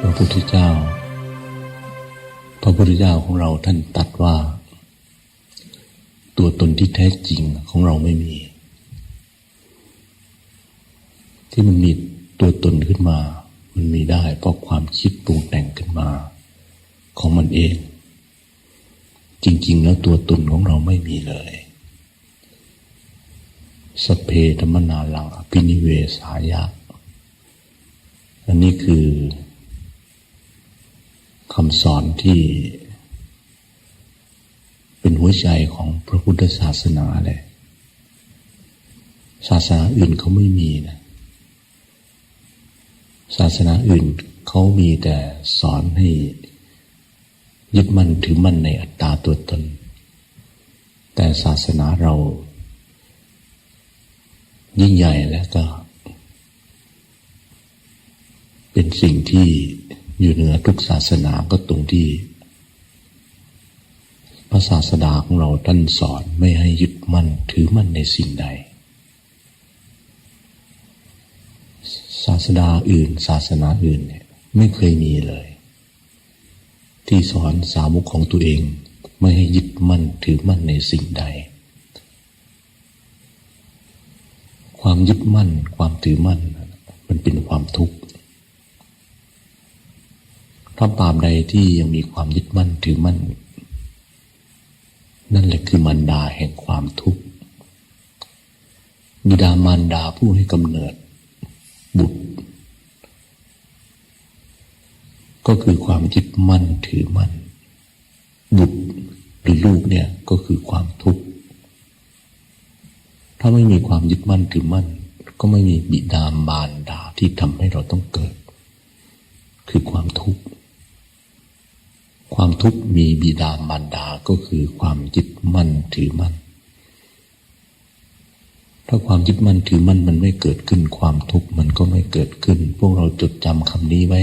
พระพุทธเจ้า พระพุทธเจ้าของเราท่านตัดว่า ตัวตนที่แท้จริงของเราไม่มี ที่มันมีตัวตนขึ้นมา มันมีได้เพราะความคิดปรุงแต่งขึ้นมา ของมันเอง จริง ๆ แล้วตัวตนของเราไม่มีเลยสเพธรรมนาลังอภินิเวสายะ อันนี้คือ คำสอนที่ เป็นหัวใจของพระพุทธศาสนาเลย ศาสนาอื่นเขาไม่มีนะ ศาสนาอื่นเขามีแต่สอนให้ยึดมั่นถือมั่นในอัตตาตัวตน แต่ศาสนาเรา ยิ่งใหญ่แล้วก็ เป็นสิ่งที่ อยู่เหนือทุกศาสนาก็ตรงที่พระศาสดาของเราท่านสอนไม่ให้ยึดมั่นถือมั่นในสิ่งใด ศาสดาอื่น ศาสนาอื่นเนี่ยไม่เคยมีเลย ที่สอนสาวกของตัวเองไม่ให้ยึดมั่นถือมั่นในสิ่งใด ความยึดมั่นความถือมั่นมันเป็นความทุกข์ ถ้าปามใดที่ยังมีความยึดมั่นถือมั่น นั่นแหละคือมันดาแห่งความทุกข์บิดามารดาผู้ให้กำเนิด บุตร ก็คือความยึดมั่นถือมั่น บุตรหรือลูกเนี่ยก็คือความทุกข์ถ้าไม่มีความยึดมั่นถือมั่น ก็ไม่มีบิดามารดาที่ทำให้เราต้องเกิด คือความทุกข์ ความทุกข์มีบิดามารดาก็คือความยึดมั่นถือมั่น ถ้าความยึดมั่นถือมั่นมันไม่เกิดขึ้นความทุกข์มันก็ไม่เกิดขึ้น พวกเราจดจำคำนี้ไว้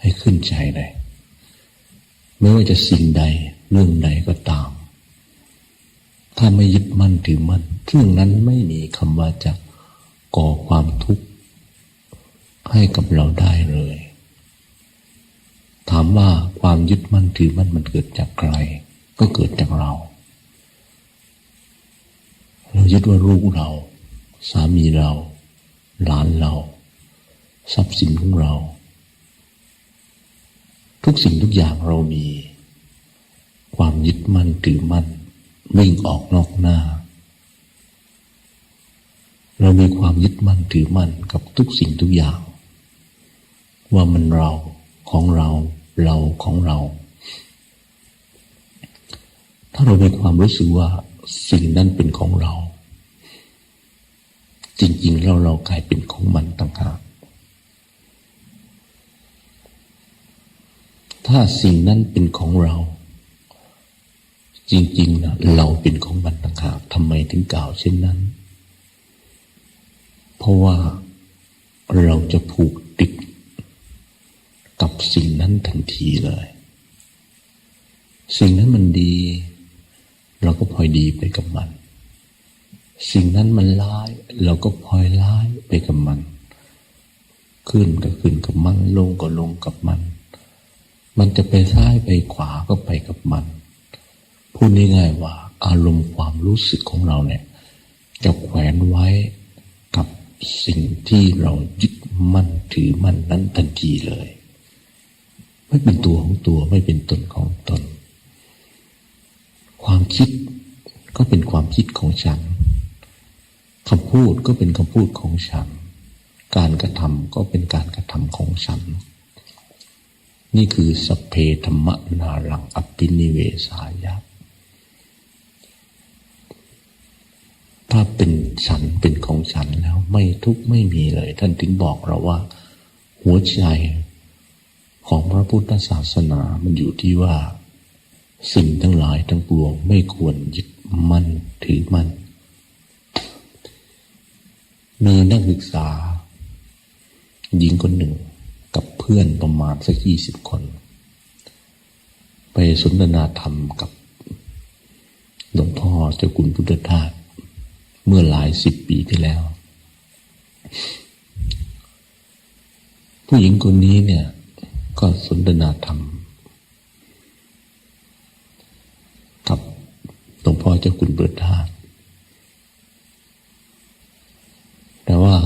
ให้ขึ้นใจเลยไม่ว่าจะสิ่งใดเรื่องใดก็ตาม ถ้าไม่ยึดมั่นถือมั่นเรื่องนั้นไม่มีคำว่าจะก่อความทุกข์ให้กับเราได้เลย ถามว่าความยึดมั่นถือมั่นมันเกิดจากใคร ก็เกิดจากเรา เรายึดว่าลูกเรา สามีเรา หลานเรา ทรัพย์สินของเรา ทุกสิ่งทุกอย่างเรามี ความยึดมั่นถือมั่นวิ่งออกนอกหน้า เรามีความยึดมั่นถือมั่นกับทุกสิ่งทุกอย่าง ว่ามันเราของเรา เราของเรา ถ้าเรามีความรู้สึกว่าสิ่งนั้นเป็นของเรา จริงๆแล้วเรากลายเป็นของมันต่างหากถ้าสิ่งนั้นเป็นของเรา จริงๆนะเราเป็นของมันต่างหากทำไมถึงกล่าวเช่นนั้น เพราะว่าเราจะผูกติด กับสิ่งนั้นทันทีเลย สิ่งนั้นมันดี เราก็พลอยดีไปกับมัน สิ่งนั้นมันร้าย เราก็พลอยร้ายไปกับมัน ขึ้นก็ขึ้นกับมัน ลงก็ลงกับมัน มันจะไปซ้ายไปขวาก็ไปกับมัน พูดง่ายๆว่าอารมณ์ความรู้สึกของเราเนี่ยจะแขวนไว้กับสิ่งที่เรายึดมั่นถือมั่นนั้นทันทีเลย ไม่เป็นตัวของตัวไม่เป็นตนของตน ความคิดก็เป็นความคิดของฉันคำพูดก็เป็นคำพูดของฉัน การกระทำก็เป็นการกระทำของฉัน นี่คือสเพธรรมนาลังอภินิเวสายะถ้าเป็นฉันเป็นของฉันแล้ว ไม่ทุกข์ไม่มีเลย ท่านถึงบอกเราว่า หัวใจ ของพระพุทธศาสนามันอยู่ที่ว่า สิ่งทั้งหลายทั้งปวงไม่ควรยึดมั่นถือมั่นมีนักศึกษา หญิงคนหนึ่งกับเพื่อนประมาณสักยี่สิบคน ไปสนทนาธรรมกับหลวงพ่อเจ้าคุณพุทธทาสเมื่อหลายสิบปีที่แล้ว ผู้หญิงคนนี้เนี่ย ก็สนทนาธรรมกับหลวงพ่อเจ้าคุณเบิดธาตุแต่ว่า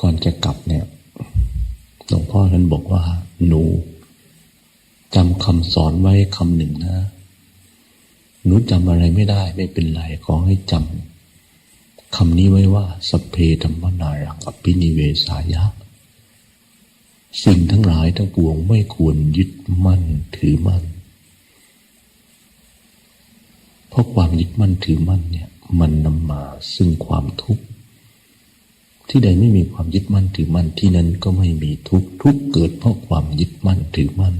ก่อนจะกลับเนี่ยหลวงพ่อท่านบอกว่า หนูจำคำสอนไว้คำหนึ่งนะ หนูจำอะไรไม่ได้ ไม่เป็นไร ขอให้จำคำนี้ไว้ว่า สเพธรรมนารังอภินิเวสายะ สิ่งทั้งหลายทั้งปวงไม่ควรยึดมั่นถือมั่น เพราะความยึดมั่นถือมั่นเนี่ย มันนำมาซึ่งความทุกข์ ที่ใดไม่มีความยึดมั่นถือมั่นที่นั้นก็ไม่มีทุกข์ทุกข์เกิดเพราะความยึดมั่นถือมั่น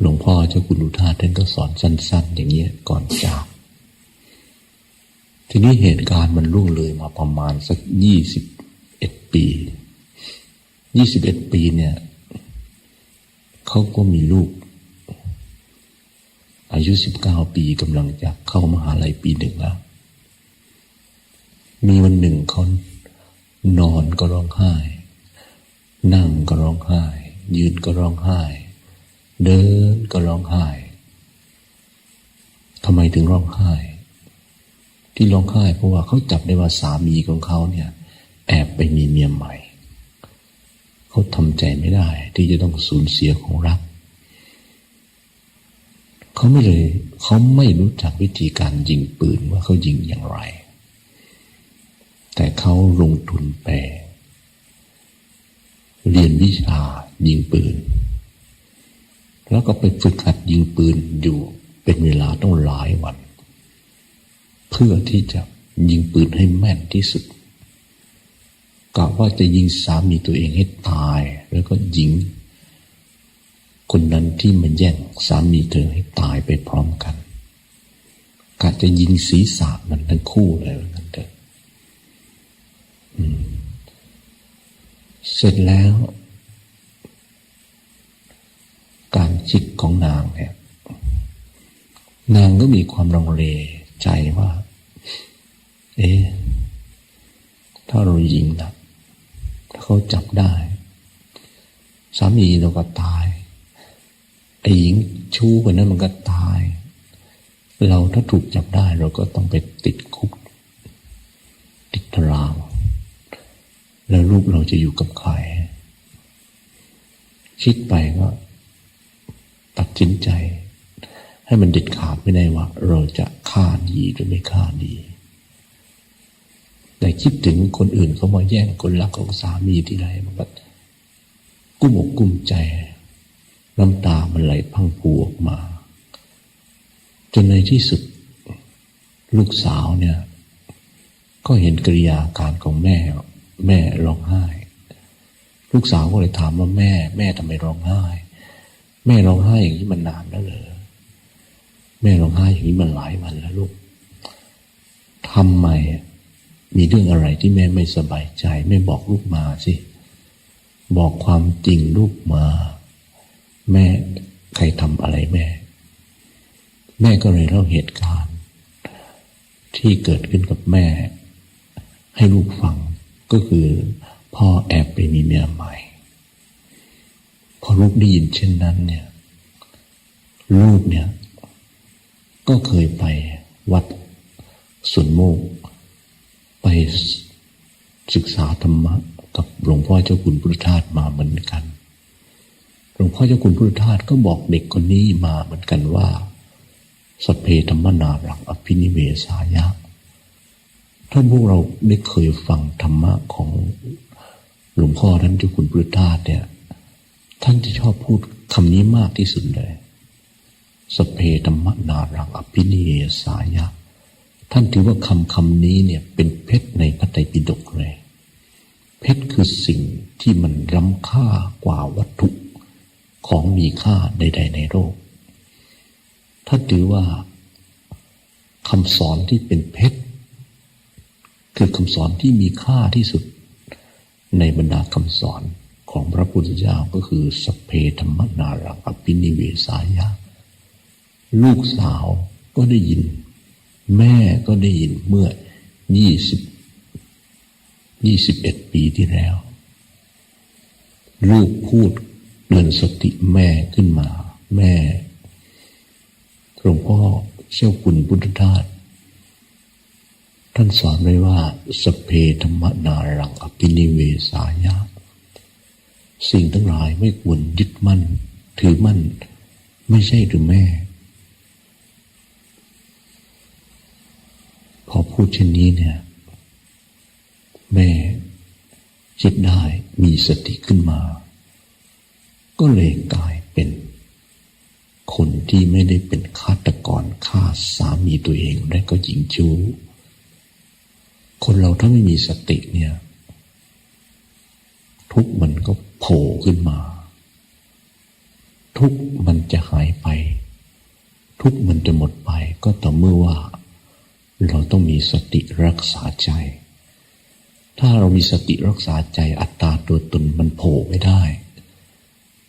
หลวงพ่อเจ้าคุณอุทาท่านก็สอนสั้น ๆ อย่างเงี้ยก่อนจากทีนี้เหตุการณ์มันล่วงเลยมาประมาณสักยี่สิบเอ็ดปี ยี่สิบเอ็ดปีเนี่ยเขาก็มีลูก อายุสิบเก้าปีกำลังจะเข้ามหาลัยปีหนึ่งแล้ว มีวันหนึ่งเขานอนก็ร้องไห้ นั่งก็ร้องไห้ ยืนก็ร้องไห้ เดินก็ร้องไห้ทำไมถึงร้องไห้ ที่ร้องไห้เพราะว่าเขาจับได้ว่าสามีของเขาเนี่ย แอบไปมีเมียใหม่ เขาทำใจไม่ได้ ที่จะต้องสูญเสียของรัก เขาไม่เลยเขาไม่รู้จักวิธีการยิงปืนว่าเขายิงอย่างไร แต่เขาลงทุนไปเรียนวิชายิงปืน แล้วก็ไปฝึกหัดยิงปืนอยู่เป็นเวลาต้องหลายวัน เพื่อที่จะยิงปืนให้แม่นที่สุด กะว่าจะยิงสามีตัวเองให้ตาย แล้วก็ยิง คนนั้นที่มันแย่งสามีเธอให้ตายไปพร้อมกันกะจะยิงศีรษะมันทั้งคู่เลยนั่นเถอะเสร็จแล้ว การจิกของนางเนี่ยนางก็มีความรังเลใจว่า เอ๊ะ ถ้าเรายิงนะ เขาจับได้ สามีเราก็ตายไอ้หญิงชู้คนนั้นมันก็ตาย เราถ้าถูกจับได้เราก็ต้องไปติดคุก ติดตารางแล้วลูกเราจะอยู่กับใคร คิดไปก็ตัดสินใจ ให้มันเด็ดขาดไม่ได้ว่า เราจะฆ่าดีหรือไม่ฆ่าดี แต่คิดถึงคนอื่นเขามาแย่งคนรักของสามีที่ไรมันก็กุ้มอกกุ้มใจ น้ำตามันไหลพังผูออกมา จนในที่สุด ลูกสาวเนี่ย ก็เห็นกริยาการของแม่ แม่ร้องไห้ ลูกสาวก็เลยถามว่าแม่ แม่ทำไมร้องไห้ แม่ร้องไห้อย่างนี้มันนานแล้วเหรอแม่ร้องไห้อย่างนี้มันหลายวันแล้วลูกทำไม มีเรื่องอะไรที่แม่ไม่สบายใจ แม่บอกลูกมาสิ บอกความจริงลูกมา แม่ใครทำอะไรแม่ แม่ก็เลยเล่าเหตุการณ์ ที่เกิดขึ้นกับแม่ ให้ลูกฟังก็คือพ่อแอบไปมีเมียใหม่ พอลูกได้ยินเช่นนั้นเนี่ย ลูกเนี่ย ก็เคยไปวัดสวนโมก ไปศึกษาธรรมะกับหลวงพ่อเจ้าคุณพุทธทาสมาเหมือนกัน หลวงพ่อเจ้าคุณพุทธทาสก็บอกเด็กคนนี้มาเหมือนกันว่าสพเพธรรมนารังอภินิเวสายะ ถ้าพวกเราได้เคยฟังธรรมะของหลวงพ่อท่านเจ้าคุณพุทธทาสเนี่ย ท่านจะชอบพูดคำนี้มากที่สุดเลย สเพธรรมนารังอภินิเวสายะ ท่านถือว่าคำคำนี้เนี่ยเป็นเพชรในพระไตรปิฎกเลย เพชรคือสิ่งที่มันล้ำค่ากว่าวัตถุของมีค่าใด ๆ ในโลกถ้าถือว่าคำสอนที่เป็นเพชรคือคำสอนที่มีค่าที่สุดในบรรดาคำสอนของพระพุทธเจ้าก็คือสเพธรรมนารังอภินิเวสายะ ลูกสาวก็ได้ยิน แม่ก็ได้ยินเมื่อยี่สิบยี่สิบเอ็ดปีที่แล้ว ลูกพูดเตือนสติแม่ขึ้นมา แม่หลวงพ่อเจ้าคุณพุทธทาสท่านสอนไว้ว่า สเพธรรมนารังอภินิเวสายะสิ่งทั้งหลายไม่ควรยึดมั่น ถือมั่น ไม่ใช่หรือแม่ พอพูดเช่นนี้เนี่ย แม่คิดได้มีสติขึ้นมา ก็เลยกลายเป็นคนที่ไม่ได้เป็นฆาตกรฆ่าสามีตัวเองและก็หญิงชู้ คนเราถ้าไม่มีสติเนี่ย ทุกมันก็โผล่ขึ้นมา ทุกมันจะหายไป ทุกมันจะหมดไปก็ต่อเมื่อว่า เราต้องมีสติรักษาใจ ถ้าเรามีสติรักษาใจ อัตตาตัวตนมันโผล่ไม่ได้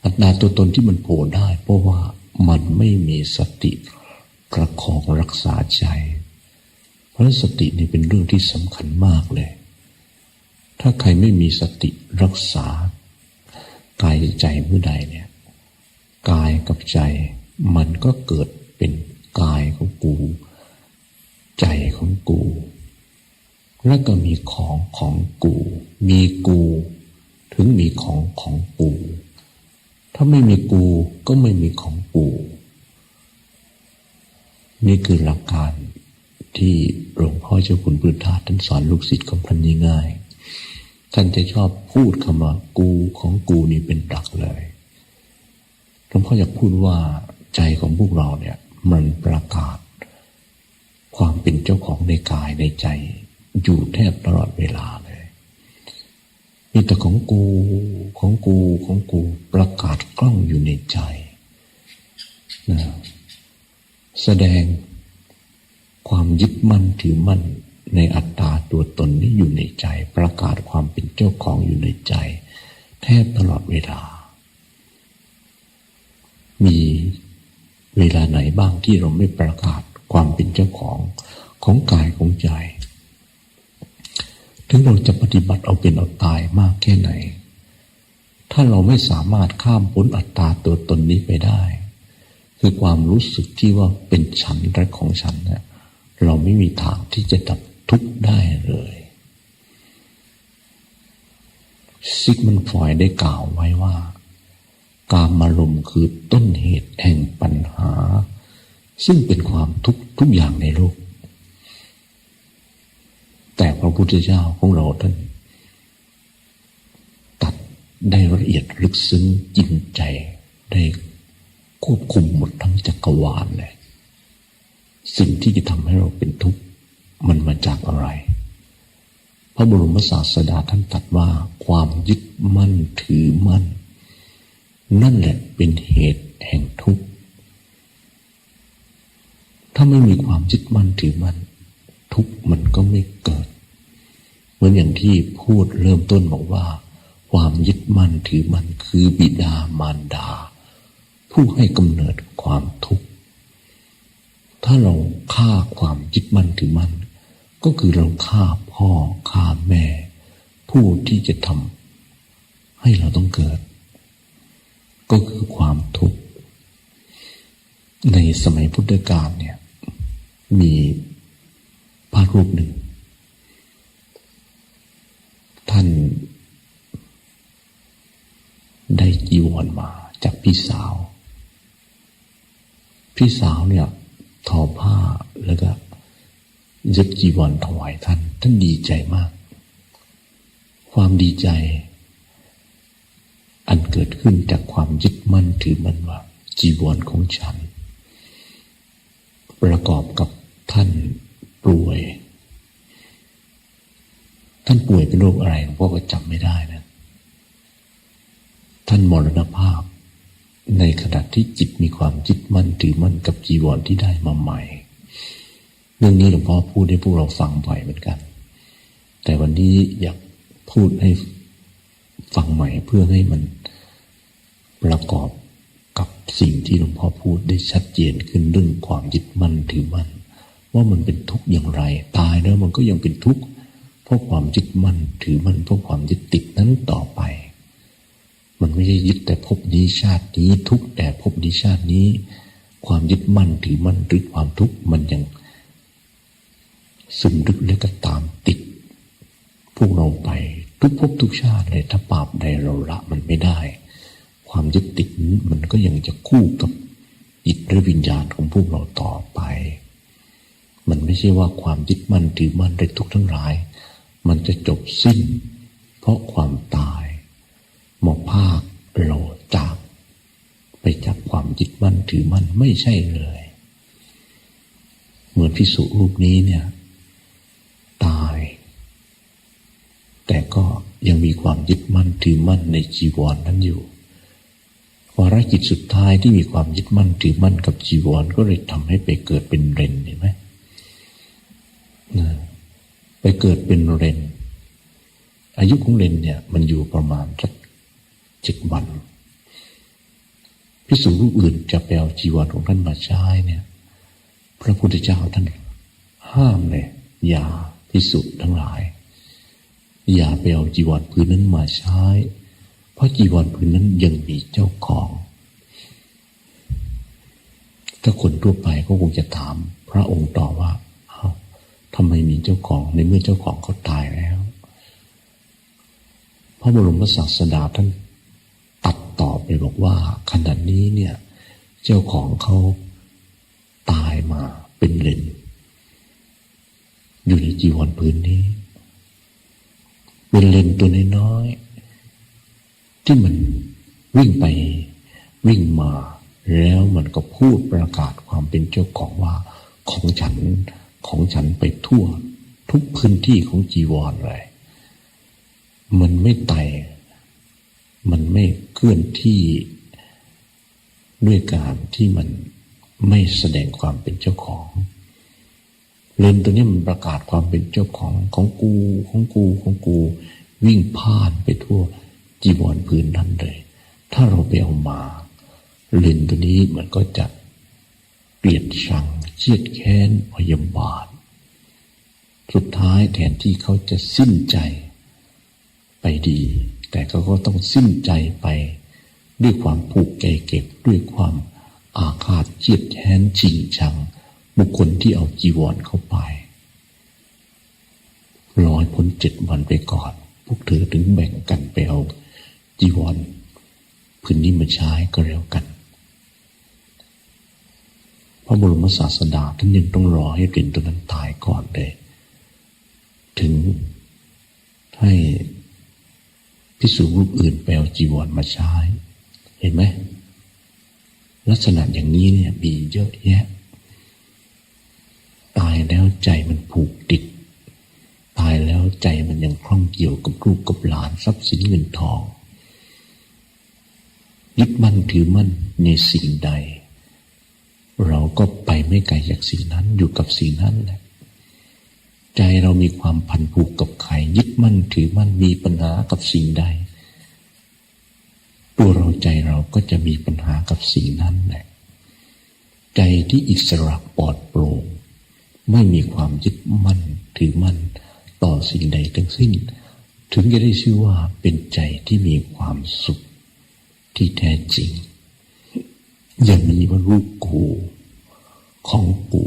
อัตตาตัวตนที่มันโผล่ได้ เพราะว่ามันไม่มีสติประคองรักษาใจ เพราะสตินี่เป็นเรื่องที่สำคัญมากเลย ถ้าใครไม่มีสติรักษากายใจเมื่อใดเนี่ยกายกับใจ มันก็เกิดเป็นกายของกู ใจของกู แล้วก็มีของของกู มีกู ถึงมีของของกู ถ้าไม่มีกูก็ไม่มีของกู นี่คือหลักการที่หลวงพ่อเจ้าคุณพุทธาท่านสอนลูกศิษย์ของท่านง่ายๆท่านจะชอบพูดคำว่ากูของกูนี่เป็นหลักเลยหลวงพ่ออยากพูดว่าใจของพวกเราเนี่ย มันประกาศ ความเป็นเจ้าของในกายในใจ อยู่แทบตลอดเวลาเลยมีแต่ของกูของกูของกูประกาศกล้องอยู่ในใจนะแสดงความยึดมั่นถือมั่นในอัตตาตัวตนนี้อยู่ในใจ ประกาศความเป็นเจ้าของอยู่ในใจ แทบตลอดเวลา มีเวลาไหนบ้างที่เราไม่ประกาศ ความเป็นเจ้าของของกายของใจ ถึงเราจะปฏิบัติเอาเป็นเอาตายมากแค่ไหน ถ้าเราไม่สามารถข้ามพ้นอัตตาตัวตนนี้ไปได้ คือความรู้สึกที่ว่าเป็นฉันและของฉันเนี่ยเราไม่มีทางที่จะดับทุกข์ได้เลยซิกมันฟอยได้กล่าวไว้ว่า การมารมณ์คือต้นเหตุแห่งปัญหา ซึ่งเป็นความทุกข์ทุกอย่างในโลก แต่พระพุทธเจ้าของเราท่านตัดได้ละเอียดลึกซึ้งจินใจได้ควบคุมหมดทั้งจักรวาลเลยสิ่งที่จะทำให้เราเป็นทุกข์มันมาจากอะไร พระบรมศาสดาท่านตรัสว่าความยึดมั่นถือมั่น นั่นแหละเป็นเหตุแห่งทุกข์ ถ้าไม่มีความยึดมั่นถือมั่นทุกมันก็ไม่เกิด เหมือนอย่างที่พูดเริ่มต้นบอกว่า ความยึดมั่นถือมั่นคือบิดามารดา ผู้ให้กำเนิดความทุกข์ถ้าเราฆ่าความยึดมั่นถือมั่นก็คือเราฆ่าพ่อฆ่าแม่ ผู้ที่จะทำให้เราต้องเกิด ก็คือความทุกข์ในสมัยพุทธกาลเนี่ย มีพระรูปหนึ่ง ท่านได้จีวรมาจากพี่สาว พี่สาวเนี่ยทอผ้าแล้วก็เย็บจีวรถวายท่าน ท่านดีใจมาก ความดีใจ อันเกิดขึ้นจากความยึดมั่นถือมั่นว่าจีวรของฉัน ประกอบกับท่านป่วย ท่านป่วยเป็นโรคอะไรหลวงพ่อก็จำไม่ได้นะ ท่านมรณภาพ ในขณะที่จิตมีความยึดมั่นถือมั่นกับจีวรที่ได้มาใหม่ เรื่องนี้หลวงพ่อพูดให้พวกเราฟังบ่อยเหมือนกัน แต่วันนี้อยากพูดให้ฟังใหม่เพื่อให้มันประกอบ กับสิ่งที่หลวงพ่อพูดได้ชัดเจนขึ้นเรื่องความยึดมั่นถือมั่นว่ามันเป็นทุกข์อย่างไร ตายแล้วมันก็ยังเป็นทุกข์เพราะความยึดมั่นถือมั่นเพราะความยึดติดนั้นต่อไป มันไม่ใช่ยึดแต่ภพนี้ชาตินี้ทุกข์แต่ภพนี้ชาตินี้ ความยึดมั่นถือมั่นหรือความทุกข์มันยังซึมลึกและก็ตามติด พวกเราไปทุกภพทุกชาติเลยถ้าบาปใดเราละมันไม่ได้ ความยึดติดนี้มันก็ยังจะคู่กับจิตและวิญญาณของพวกเราต่อไป มันไม่ใช่ว่าความยึดมั่นถือมั่นในทุกทั้งหลาย มันจะจบสิ้น เพราะความตายหมอภาคเราจาก ไปจากความยึดมั่นถือมั่นไม่ใช่เลย เหมือนพิสุรูปนี้เนี่ย ตาย แต่ก็ยังมีความยึดมั่นถือมั่นในจีวรนนั้นอยู่ วาระจิตสุดท้ายที่มีความยึดมั่นถือมั่นกับจีวร ก็เลยทำให้ไปเกิดเป็นเรนเห็นไหมไปเกิดเป็นเรน อายุของเรนเนี่ยมันอยู่ประมาณสักเจ็ดวันพิสูจรูปอื่นจะไปเอาจีวรของท่านมาใช้เนี่ย พระพุทธเจ้าท่านห้ามเลยอย่าพิสูจทั้งหลาย อย่าไปเอาจีวรพื้นนั้นมาใช้ เพราะจีวรพื้นนั้นยังมีเจ้าของ ถ้าคนทั่วไปก็คงจะถาม พระองค์ต่อว่าเอ้าทำไมมีเจ้าของในเมื่อเจ้าของเขาตายแล้ว พระบรมศาสดาท่านตัดตอบไปบอกว่าขณะนี้เนี่ย เจ้าของเขาตายมาเป็นเลนอยู่ในจีวรพื้นนี้ เป็นเลนตัวน้อยๆ ที่มันวิ่งไปวิ่งมาแล้วมันก็พูดประกาศความเป็นเจ้าของว่าของฉันของฉันไปทั่ว ทุกพื้นที่ของจีวรเลย มันไม่ไต่มันไม่เคลื่อนที่ด้วยการที่มันไม่แสดงความเป็นเจ้าของเลนตัวนี้มันประกาศความเป็นเจ้าของของกูของกูของกู วิ่งผ่านไปทั่ว จีวรพื้นนั้นเลย ถ้าเราไปเอามาเลนตัวนี้มันก็จะเกลียดชังเชียดแค้นพยาบาท สุดท้ายแทนที่เขาจะสิ้นใจไปดี แต่เขาก็ต้องสิ้นใจไป ด้วยความผูกใจเก็บด้วยความอาฆาตเจียดแค้นชิงชัง บุคคลที่เอาจีวรเข้าไปรอยพ้นเจ็ดวันไปก่อน พวกเธอถึงแบ่งกันไปเอา จีวรพื้นนี้มาใช้ก็แล้วกัน พระบรมศาสดาท่านยังต้องรอให้เป็นตัวนั้นตายก่อนเลย ถึงให้พิสูจรูปอื่นแปลจีวรมาใช้ เห็นไหมลักษณะอย่างนี้เนี่ยมีเยอะแยะ ตายแล้วใจมันผูกติด ตายแล้วใจมันยังคล้องเกี่ยวกับลูกกับหลานทรัพย์สินเงินทอง ยึดมั่นถือมั่นในสิ่งใด เราก็ไปไม่ไกลจากสิ่งนั้นอยู่กับสิ่งนั้นแหละใจเรามีความพันผูกกับใครยึดมั่นถือมั่นมีปัญหากับสิ่งใด ตัวเราใจเราก็จะมีปัญหากับสิ่งนั้นแหละใจที่อิสระปลอดโปร่งไม่มีความยึดมั่นถือมั่นต่อสิ่งใดทั้งสิ้น ถึงจะได้ชื่อว่าเป็นใจที่มีความสุข ที่แท้จริง อย่างนี้ว่ารูปกูของกู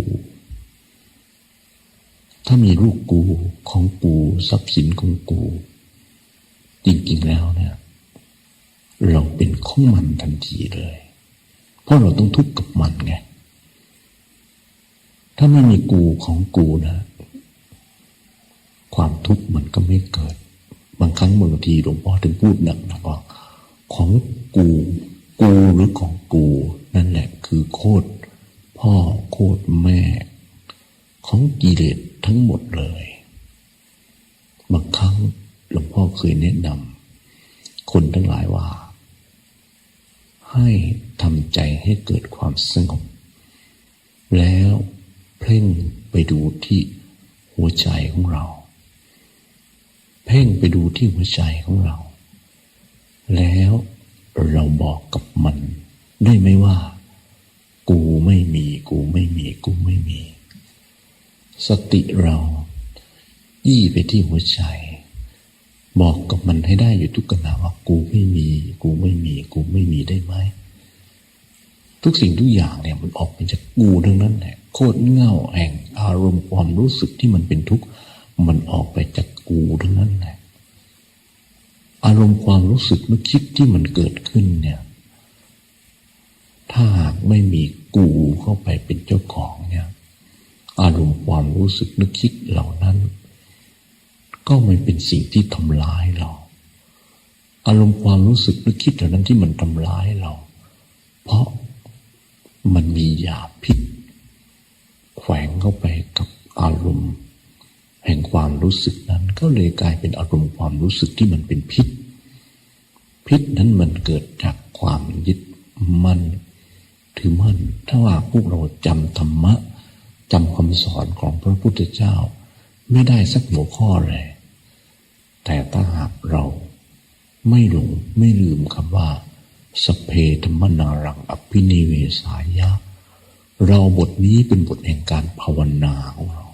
ถ้ามีลูกกูของกูทรัพย์สินของกูจริงๆแล้วเนี่ย เราเป็นของมันทันทีเลย เพราะเราต้องทุกข์กับมันไง ถ้าไม่มีกูของกูนะ ความทุกข์มันก็ไม่เกิด บางครั้งบางทีหลวงพ่อถึงพูดหนักนะว่าของ กู กูหรือของกู นั่นแหละคือโคตรพ่อโคตรแม่ ของกิเลสทั้งหมดเลยบางครั้งหลวงพ่อเคยแนะนำคนทั้งหลายว่า ให้ทำใจให้เกิดความสงบแล้วเพ่งไปดูที่หัวใจของเรา เพ่งไปดูที่หัวใจของเรา แล้ว เราบอกกับมัน ได้ไหมว่า กูไม่มี กูไม่มี กูไม่มี สติเรายี่ไปที่หัวใจ บอกกับมันให้ได้อยู่ทุกขณะว่า กูไม่มี กูไม่มี กูไม่มีได้ไหมทุกสิ่งทุกอย่างเนี่ยมันออกมาจากกูทั้งนั้นแหละโคตรเง่าแห่งอารมณ์ความรู้สึกที่มันเป็นทุกข์มันออกไปจากกูทั้งนั้นแหละ อารมณ์ความรู้สึกนึกคิดที่มันเกิดขึ้นเนี่ย ถ้าหากไม่มีกูเข้าไปเป็นเจ้าของเนี่ย อารมณ์ความรู้สึกนึกคิดเหล่านั้น ก็ไม่เป็นสิ่งที่ทำร้ายเรา อารมณ์ความรู้สึกนึกคิดเหล่านั้นที่มันทำร้ายเรา เพราะมันมียาพิษแขวงเข้าไปกับอารมณ์ แห่งความรู้สึกนั้นก็เลยกลายเป็นอารมณ์ความรู้สึกที่มันเป็นพิษ พิษนั้นมันเกิดจากความยึดมั่นถือมั่นถ้าว่าพวกเราจำธรรมะจำคำสอนของพระพุทธเจ้า ไม่ได้สักหัวข้อเลย แต่ถ้าหากเราไม่หลงไม่ลืมคำว่า สเพธรรมนารังอภินิเวสายะ เราบทนี้เป็นบทแห่งการภาวนาของเรา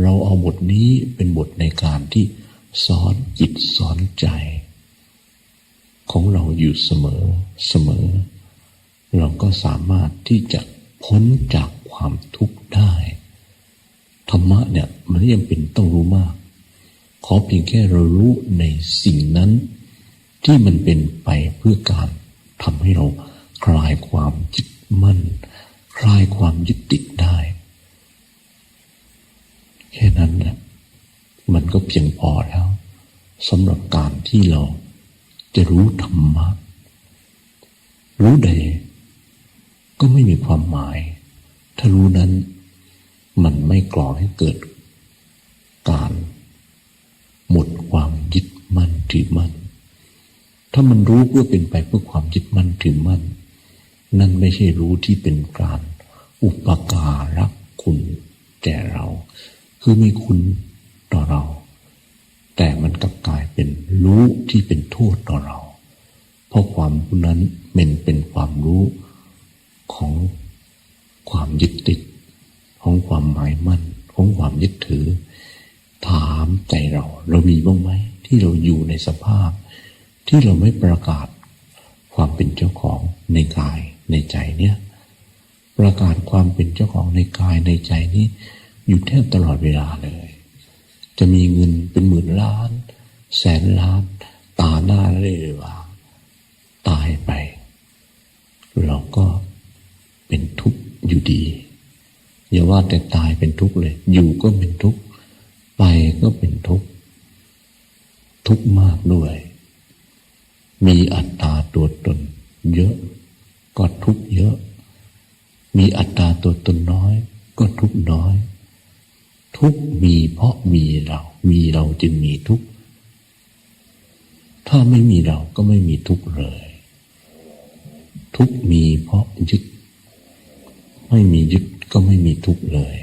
เราเอาบทนี้เป็นบทในการที่สอนจิตสอนใจ ของเราอยู่เสมอเสมอ เราก็สามารถที่จะพ้นจากความทุกข์ได้ธรรมะเนี่ยมันยังเป็นต้องรู้มาก ขอเพียงแค่เรารู้ในสิ่งนั้น ที่มันเป็นไปเพื่อการทำให้เราคลายความยึดมั่น คลายความยึดติดได้ แค่นั้นแหละมันก็เพียงพอแล้วสำหรับการที่เราจะรู้ธรรมะ รู้ใดก็ไม่มีความหมาย ถ้ารู้นั้นมันไม่ก่อให้เกิด การหมดความยึดมั่นถือมั่น ถ้ามันรู้เพื่อเป็นไปเพื่อความยึดมั่นถือมั่น นั่นไม่ใช่รู้ที่เป็นการอุปการะคุณแก่เรา คือมีคุณต่อเรา แต่มันกลับกลายเป็นรู้ที่เป็นโทษต่อเรา เพราะความรู้นั้นมันเป็นความรู้ของความยึดติด ของความหมายมั่น ของความยึดถือ ถามใจเรา เรามีบ้างไหมที่เราอยู่ในสภาพ ที่เราไม่ประกาศความเป็นเจ้าของในกายในใจเนี่ยประกาศความเป็นเจ้าของในกายในใจนี้ อยู่แทบตลอดเวลาเลย จะมีเงินเป็นหมื่นล้าน แสนล้าน ตาหน้าเลยว่า ตายไป เราก็เป็นทุกข์อยู่ดี อย่าว่าแต่ตายเป็นทุกข์เลย อยู่ก็เป็นทุกข์ไปก็เป็นทุกข์ทุกข์มากด้วย มีอัตตาตัวตน เยอะก็ทุกข์เยอะ มีอัตตาตัวตนน้อย ก็ทุกข์น้อย ทุกมีเพราะมีเรา มีเราจึงมีทุก ถ้าไม่มีเราก็ไม่มีทุกเลย ทุกมีเพราะยึด ไม่มียึดก็ไม่มีทุกเลย